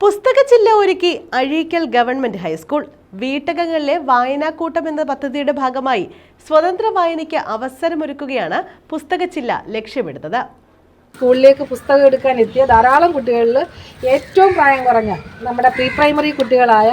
പുസ്തകച്ചില്ല ഒരുക്കി Azhikkal government high school. വീട്ടകങ്ങളിലെ വായനാക്കൂട്ടം എന്ന പദ്ധതിയുടെ ഭാഗമായി സ്വതന്ത്ര വായനയ്ക്ക് അവസരമൊരുക്കുകയാണ് പുസ്തകച്ചില്ല ലക്ഷ്യമിടുന്നത്. സ്കൂളിലേക്ക് പുസ്തകം എടുക്കാൻ എത്തിയ ധാരാളം കുട്ടികളിൽ ഏറ്റവും പ്രായം കുറഞ്ഞ നമ്മുടെ പ്രീ പ്രൈമറി കുട്ടികളായ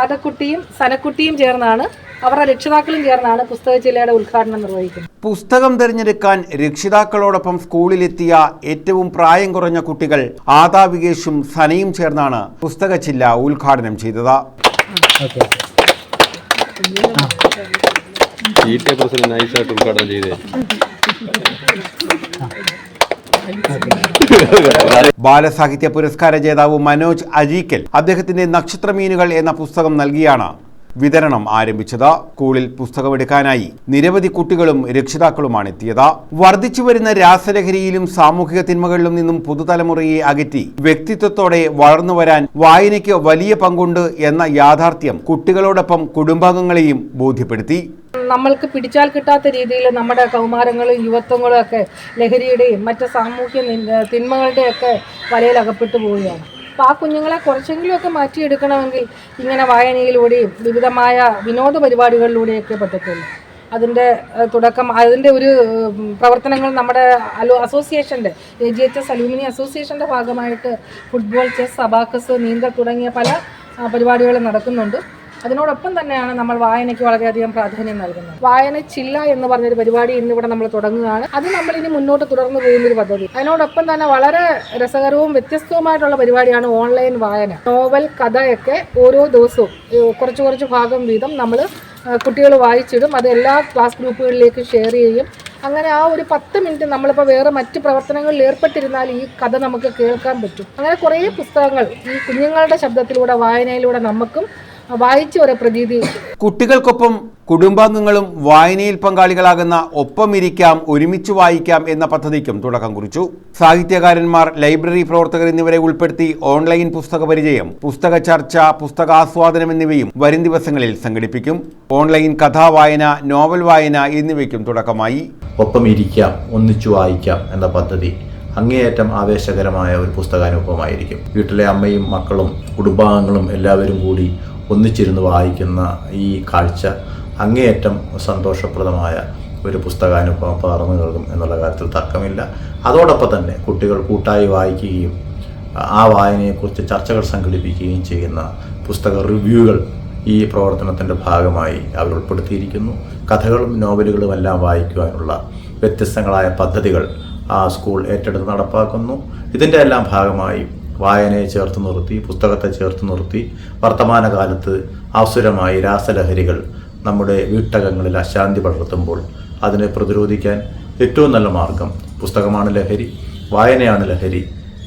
ആദക്കുട്ടിയും സനക്കുട്ടിയും ചേർന്നാണ് അവരുടെ രക്ഷിതാക്കളും ചേർന്നാണ് പുസ്തക ജില്ലയുടെ ഉദ്ഘാടനം നിർവഹിക്കുന്നത്. പുസ്തകം തിരഞ്ഞെടുക്കാൻ രക്ഷിതാക്കളോടൊപ്പം സ്കൂളിലെത്തിയ ഏറ്റവും പ്രായം കുറഞ്ഞ കുട്ടികൾ ആദാവികേഷും സനയും ചേർന്നാണ് പുസ്തക ജില്ല ഉദ്ഘാടനം ചെയ്തത്. ബാലസാഹിത്യ പുരസ്കാര ജേതാവ് മനോജ് അജീക്കൽ അദ്ദേഹത്തിന്റെ നക്ഷത്രമീനുകൾ എന്ന പുസ്തകം നൽകിയാണ്. വിതരണം ആരംഭിച്ചത്. സ്കൂളിൽ പുസ്തകമെടുക്കാനായി നിരവധി കുട്ടികളും രക്ഷിതാക്കളുമാണ് എത്തിയത് വർദ്ധിച്ചുവരുന്ന രാസലഹരിയിലും സാമൂഹിക തിന്മകളിലും നിന്നും പുതുതലമുറയെ അകറ്റി വ്യക്തിത്വത്തോടെ വളർന്നു വരാൻ വായനയ്ക്ക് വലിയ പങ്കുണ്ട് എന്ന യാഥാർത്ഥ്യം കുട്ടികളോടൊപ്പം കുടുംബാംഗങ്ങളെയും ബോധ്യപ്പെടുത്തി. നമ്മൾക്ക് പിടിച്ചാൽ കിട്ടാത്ത രീതിയിൽ നമ്മുടെ കൗമാരങ്ങളും യുവത്വങ്ങളും ഒക്കെ ലഹരിയുടെയും മറ്റ് സാമൂഹ്യ തിന്മകളുടെയൊക്കെ വലയിൽ അകപ്പെട്ടു പോവുകയാണ്. അപ്പോൾ ആ കുഞ്ഞുങ്ങളെ കുറച്ചെങ്കിലുമൊക്കെ മാറ്റിയെടുക്കണമെങ്കിൽ ഇങ്ങനെ വായനയിലൂടെയും വിവിധമായ വിനോദ പരിപാടികളിലൂടെയൊക്കെ പറ്റത്തുള്ളൂ അതിന്റെ തുടക്കം അതിന്റെ ഒരു പ്രവർത്തനങ്ങൾ നമ്മുടെ അലോ അസോസിയേഷന്റെ A G H S alumni അസോസിയേഷന്റെ ഭാഗമായിട്ട് ഫുട്ബോൾ ചെസ് അബാക്കസ് നീന്തൽ തുടങ്ങിയ പല പരിപാടികൾ നടക്കുന്നുണ്ട്. അതിനോടൊപ്പം തന്നെയാണ് നമ്മൾ വായനയ്ക്ക് വളരെയധികം പ്രാധാന്യം നൽകുന്നത്. വായനച്ചില്ല എന്ന് പറഞ്ഞൊരു പരിപാടി ഇന്നിവിടെ നമ്മൾ തുടങ്ങുകയാണ്. അത് നമ്മൾ ഇനി മുന്നോട്ട് തുടർന്നു പോകുന്ന ഒരു പദ്ധതി. അതിനോടൊപ്പം തന്നെ വളരെ രസകരവും വ്യത്യസ്തവുമായിട്ടുള്ള പരിപാടിയാണ് ഓൺലൈൻ വായന. നോവൽ കഥയൊക്കെ ഓരോ ദിവസവും കുറച്ച് കുറച്ച് ഭാഗം വീതം നമ്മൾ കുട്ടികൾ വായിച്ചിടും. അത് എല്ലാ ക്ലാസ് ഗ്രൂപ്പുകളിലേക്ക് ഷെയർ ചെയ്യും. അങ്ങനെ ആ ഒരു പത്ത് മിനിറ്റ് നമ്മളിപ്പോൾ വേറെ മറ്റ് പ്രവർത്തനങ്ങളിൽ ഏർപ്പെട്ടിരുന്നാൽ ഈ കഥ നമുക്ക് കേൾക്കാൻ പറ്റും. അങ്ങനെ കുറേ പുസ്തകങ്ങൾ ഈ കുഞ്ഞുങ്ങളുടെ ശബ്ദത്തിലൂടെ വായനയിലൂടെ നമുക്കും വായിച്ച ഒരു പ്രതീതി. കുട്ടികൾക്കൊപ്പം കുടുംബാംഗങ്ങളും വായനയിൽ പങ്കാളികളാകുന്ന ഒപ്പമിരിക്കാം ഒരുമിച്ച് വായിക്കാം എന്ന പദ്ധതിക്കും തുടക്കം കുറിച്ചു. സാഹിത്യകാരന്മാർ ലൈബ്രറി പ്രവർത്തകർ എന്നിവരെ ഉൾപ്പെടുത്തി ഓൺലൈൻ പുസ്തക പരിചയം പുസ്തക ചർച്ച പുസ്തകാസ്വാദനം എന്നിവയും വരും ദിവസങ്ങളിൽ സംഘടിപ്പിക്കും. ഓൺലൈൻ കഥാവായന നോവൽ വായന എന്നിവയ്ക്കും തുടക്കമായി. ഒപ്പം ഇരിക്കാം ഒന്നിച്ചു വായിക്കാം എന്ന പദ്ധതി അങ്ങേയറ്റം ആവേശകരമായ ഒരു പുസ്തകാനുഭവമായിരിക്കും. വീട്ടിലെ അമ്മയും മക്കളും കുടുംബാംഗങ്ങളും എല്ലാവരും കൂടി ഒന്നിച്ചിരുന്ന് വായിക്കുന്ന ഈ കാഴ്ച അങ്ങേയറ്റം സന്തോഷപ്രദമായ ഒരു പുസ്തകാനുഭവം പകർന്നു നൽകും എന്നുള്ള കാര്യത്തിൽ തർക്കമില്ല. അതോടൊപ്പം തന്നെ കുട്ടികൾ കൂട്ടായി വായിക്കുകയും ആ വായനയെക്കുറിച്ച് ചർച്ചകൾ സംഘടിപ്പിക്കുകയും ചെയ്യുന്ന പുസ്തക റിവ്യൂകൾ ഈ പ്രവർത്തനത്തിന്റെ ഭാഗമായി അവർ ഉൾപ്പെടുത്തിയിരിക്കുന്നു. കഥകളും നോവലുകളും എല്ലാം വായിക്കുവാനുള്ള വ്യത്യസ്തങ്ങളായ പദ്ധതികൾ ആ സ്കൂൾ ഏറ്റെടുത്ത് നടപ്പാക്കുന്നു. ഇതിന്റെ എല്ലാം ഭാഗമായി വായനയെ ചേർത്ത് നിർത്തി പുസ്തകത്തെ ചേർത്ത് നിർത്തി വർത്തമാനകാലത്ത് ആസുരമായി രാസലഹരികൾ നമ്മുടെ വീട്ടകങ്ങളിൽ അശാന്തി പടർത്തുമ്പോൾ അതിനെ പ്രതിരോധിക്കാൻ ഏറ്റവും നല്ല മാർഗം പുസ്തകമാണ് ലഹരി വായനയാണ് ലഹരി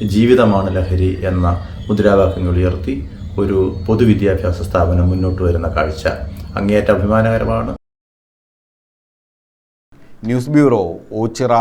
ജീവിതമാണ് ലഹരി എന്ന മുദ്രാവാക്യങ്ങൾ ഉയർത്തി ഒരു പൊതുവിദ്യാഭ്യാസ സ്ഥാപനം മുന്നോട്ട് വരുന്ന കാഴ്ച അങ്ങേയറ്റം അഭിമാനകരമാണ്. News bureau Ochira